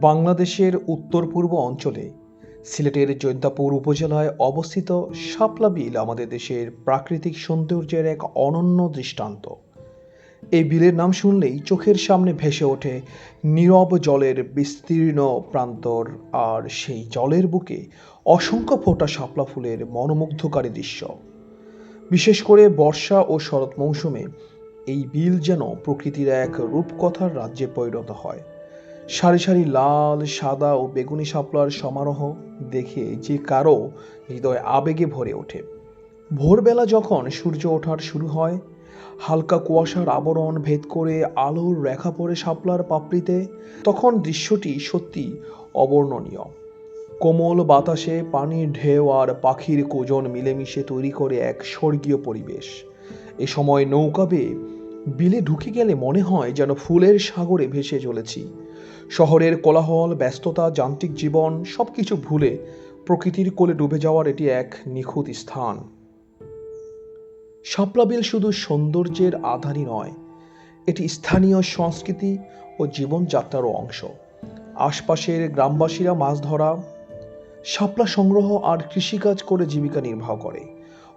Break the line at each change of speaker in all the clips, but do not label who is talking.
বাংলাদেশের উত্তর পূর্ব অঞ্চলে, সিলেটের জৈন্তাপুর উপজেলায় অবস্থিত শাপলা বিল আমাদের দেশের প্রাকৃতিক সৌন্দর্যের এক অনন্য দৃষ্টান্ত। এই বিলের নাম শুনলেই চোখের সামনে ভেসে ওঠে নীরব জলের বিস্তীর্ণ প্রান্তর আর সেই জলের বুকে অসংখ্য ফোটা শাপলা ফুলের মনোমুগ্ধকারী দৃশ্য। বিশেষ করে বর্ষা ও শরৎ মৌসুমে এই বিল যেন প্রকৃতির এক রূপকথার রাজ্যে পরিণত হয়। সারি সারি লাল, সাদা ও বেগুনি শাপলার সমারোহ দেখে যে কারও হৃদয় আবেগে ভরে ওঠে। ভোরবেলা যখন সূর্য ওঠার শুরু হয়, হালকা কুয়াশার আবরণ ভেদ করে আলোর রেখা পড়ে শাপলার পাপড়িতে, তখন দৃশ্যটি সত্যি অবর্ণনীয়। কোমল বাতাসে পানির ঢেউ আর পাখির কোজন মিলেমিশে তৈরি করে এক স্বর্গীয় পরিবেশ। এ সময় নৌকা বেয়ে বিলে ঢুকে গেলে মনে হয় যেন ফুলের সাগরে ভেসে চলেছি। শহরের কোলাহল, ব্যস্ততা, যান্ত্রিক জীবন সব কিছু ভুলে প্রকৃতির কোলে ডুবে যাওয়ার এটি এক নিখুঁত স্থান। শাপলা বিল শুধু সৌন্দর্যের আধারই নয়, এটি স্থানীয় সংস্কৃতি ও জীবনযাত্রারও অংশ। আশপাশের গ্রামবাসীরা মাছ ধরা, শাপলা সংগ্রহ আর কৃষিকাজ করে জীবিকা নির্বাহ করে।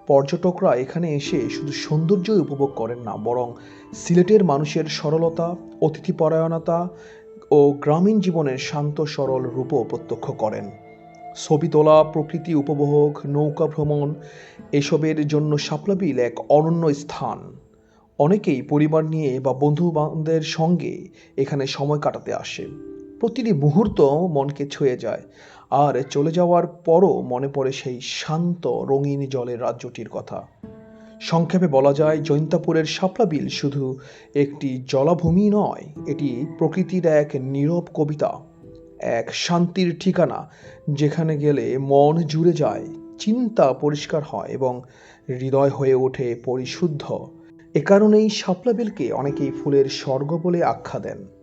পর্যটকরা এখানে এসে শুধু সৌন্দর্যই উপভোগ করেন না, বরং সিলেটের মানুষের সরলতা, অতিথিপরায়ণতা ও গ্রামীণ জীবনের শান্ত, সরল রূপও প্রত্যক্ষ করেন। ছবি তোলা, প্রকৃতি উপভোগ, নৌকা ভ্রমণ, এসবের জন্য শাপলা বিল এক অনন্য স্থান। অনেকেই পরিবার নিয়ে বা বন্ধু বান্ধবের সঙ্গে এখানে সময় কাটাতে আসে। প্রতিটি মুহূর্ত মনকে ছুঁয়ে যায়, আর চলে যাওয়ার পরও মনে পড়ে সেই শান্ত, রঙিন জলের রাজ্যটির কথা। সংক্ষেপে বলা যায়, জৈন্তাপুরের শাপলা বিল শুধু একটি জলাভূমি নয়, এটি প্রকৃতির এক নীরব কবিতা, এক শান্তির ঠিকানা, যেখানে গেলে মন জুড়ে যায়, চিন্তা পরিষ্কার হয় এবং হৃদয় হয়ে ওঠে পরিশুদ্ধ। এ কারণেই শাপলা বিলকে অনেকেই ফুলের স্বর্গ বলে আখ্যা দেন।